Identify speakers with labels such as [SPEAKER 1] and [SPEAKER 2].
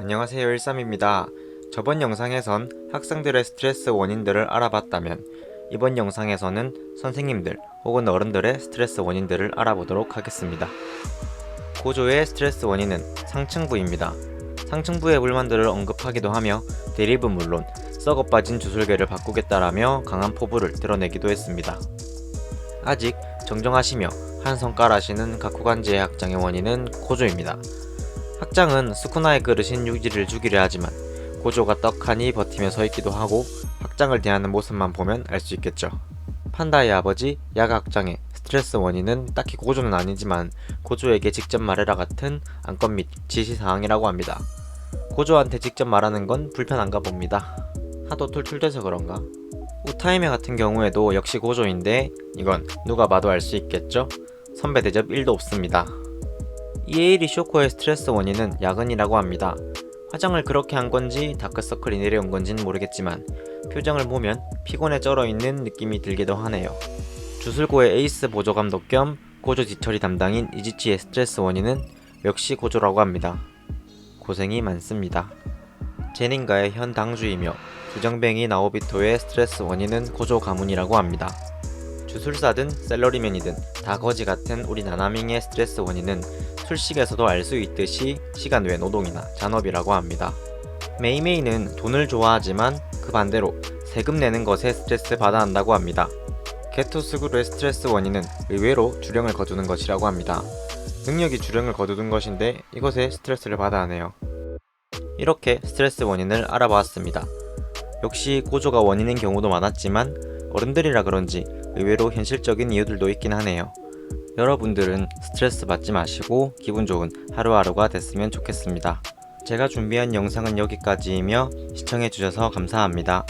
[SPEAKER 1] 안녕하세요 일삼입니다. 저번 영상에선 학생들의 스트레스 원인들을 알아봤다면 이번 영상에서는 선생님들 혹은 어른들의 스트레스 원인들을 알아보도록 하겠습니다. 고조의 스트레스 원인은 상층부입니다. 상층부의 불만들을 언급하기도 하며 대립은 물론 썩어 빠진 주술계를 바꾸겠다라며 강한 포부를 드러내기도 했습니다. 아직 정정하시며 한 성깔 하시는 각후관지의 학장의 원인은 고조입니다. 학장은 스쿠나의 그릇인 유지를 주기를 하지만 고조가 떡하니 버티며 서 있기도 하고 학장을 대하는 모습만 보면 알 수 있겠죠. 판다의 아버지 야가 학장의 스트레스 원인은 딱히 고조는 아니지만 고조에게 직접 말해라 같은 안건 및 지시사항이라고 합니다. 고조한테 직접 말하는 건 불편한가 봅니다. 하도 툴툴대서 그런가? 우타이메 같은 경우에도 역시 고조인데 이건 누가 봐도 알 수 있겠죠? 선배 대접 1도 없습니다. 이에이리 쇼코의 스트레스 원인은 야근이라고 합니다. 화장을 그렇게 한 건지 다크서클이 내려온 건지는 모르겠지만 표정을 보면 피곤에 쩔어 있는 느낌이 들기도 하네요. 주술고의 에이스 보조 감독 겸 고조 지처리 담당인 이지치의 스트레스 원인은 역시 고조라고 합니다. 고생이 많습니다. 제닌가의 현 당주이며 주정뱅이 나오비토의 스트레스 원인은 고조 가문이라고 합니다. 주술사든 셀러리맨이든 다 거지 같은 우리 나나밍의 스트레스 원인은 술식에서도 알 수 있듯이 시간 외 노동이나 잔업이라고 합니다. 메이메이는 돈을 좋아하지만 그 반대로 세금 내는 것에 스트레스 받아 한다고 합니다. 게토스그루의 스트레스 원인은 의외로 주령을 거두는 것이라고 합니다. 능력이 주령을 거두는 것인데 이것에 스트레스를 받아 하네요. 이렇게 스트레스 원인을 알아보았습니다. 역시 고조가 원인인 경우도 많았지만 어른들이라 그런지 의외로 현실적인 이유들도 있긴 하네요. 여러분들은 스트레스 받지 마시고 기분 좋은 하루하루가 됐으면 좋겠습니다. 제가 준비한 영상은 여기까지이며 시청해주셔서 감사합니다.